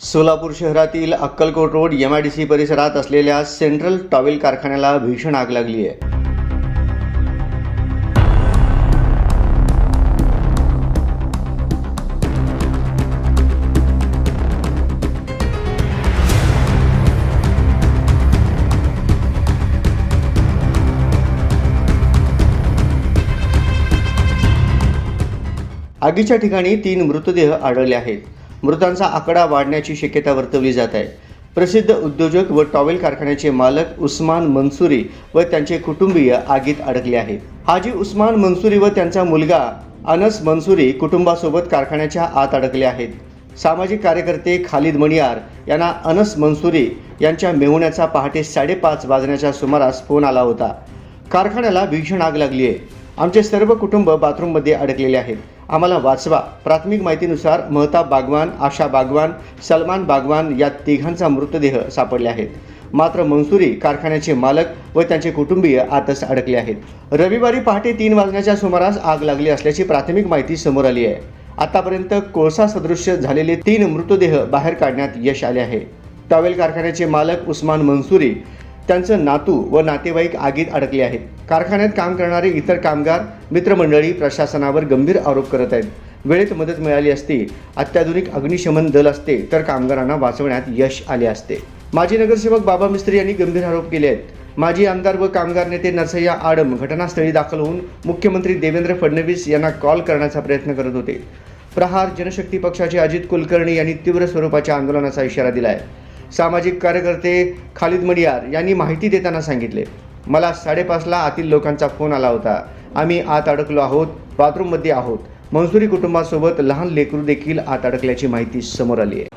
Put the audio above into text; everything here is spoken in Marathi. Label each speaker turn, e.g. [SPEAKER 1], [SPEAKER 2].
[SPEAKER 1] सोलापूर शहरातील Akkalkot road M I D C परिसरात असलेल्या सेंट्रल टॉवेल कारखान्याला भीषण आग लागली आहे. आगीच्या ठिकाणी तीन मृतदेह आढळले आहेत. मृतांचा आकडा वाढण्याची शक्यता वर्तवली जात आहे. प्रसिद्ध उद्योजक व टॉवेल कारखान्याचे मालक उस्मान मनसुरी व त्यांचे कुटुंबीय आगीत अडकले आहेत हाजी उस्मान मनसुरी व त्यांचा मुलगा अनस मनसुरी कुटुंबासोबत कारखान्याच्या आत अडकले आहेत. सामाजिक कार्यकर्ते खालिद मणियार यांना अनस मनसुरी यांच्या मेहुण्याचा पहाटे साडेपाच वाजण्याच्या सुमारास फोन आला होता. कारखान्याला भीषण आग लागली आहे आमचे सर्व कुटुंब बाथरूममध्ये अडकलेले आहेत. आम्हाला वाचवा. प्राथमिक माहितीनुसार महताब बागवान आशा बागवान सलमान बागवान या तिघांचा मृतदेह सापडले आहेत. मात्र मनसुरी कारखान्याचे मालक व त्यांचे कुटुंबीय आतच अडकले आहेत. रविवारी पहाटे तीन वाजण्याच्या सुमारास आग लागली असल्याची प्राथमिक माहिती समोर आली आहे. आतापर्यंत कोळसा सदृश्य झालेले तीन मृतदेह बाहेर काढण्यात यश आले आहे. टॉवेल कारखान्याचे मालक उस्मान मनसुरी त्यांचं नातू व नातेवाईक आगीत अडकले आहेत. कारखान्यात काम करणारे इतर कामगार मित्रमंडळी प्रशासनावर गंभीर आरोप करत आहेत. वेळेत मदत मिळाली असती अत्याधुनिक अग्निशमन दल असते तर कामगारांना वाचवण्यात यश आले असते. माजी नगरसेवक बाबा मिस्त्री यांनी गंभीर आरोप केले आहेत. माजी आमदार व कामगार नेते नरसय्या आडम घटनास्थळी दाखल होऊन मुख्यमंत्री देवेंद्र फडणवीस यांना कॉल करण्याचा प्रयत्न करत होते. प्रहार जनशक्ती पक्षाचे अजित कुलकर्णी यांनी तीव्र स्वरूपाच्या आंदोलनाचा इशारा दिला आहे सामाजिक कार्यकर्ते खालिद मडियार यांनी माहिती देताना सांगितले. मला साडेपाचला आतील लोकांचा फोन आला होता. आम्ही आत अडकलो आहोत बाथरूममध्ये आहोत. मंसुरी कुटुंबासोबत लहान लेकरू देखील आत अडकल्याची माहिती समोर आली आहे.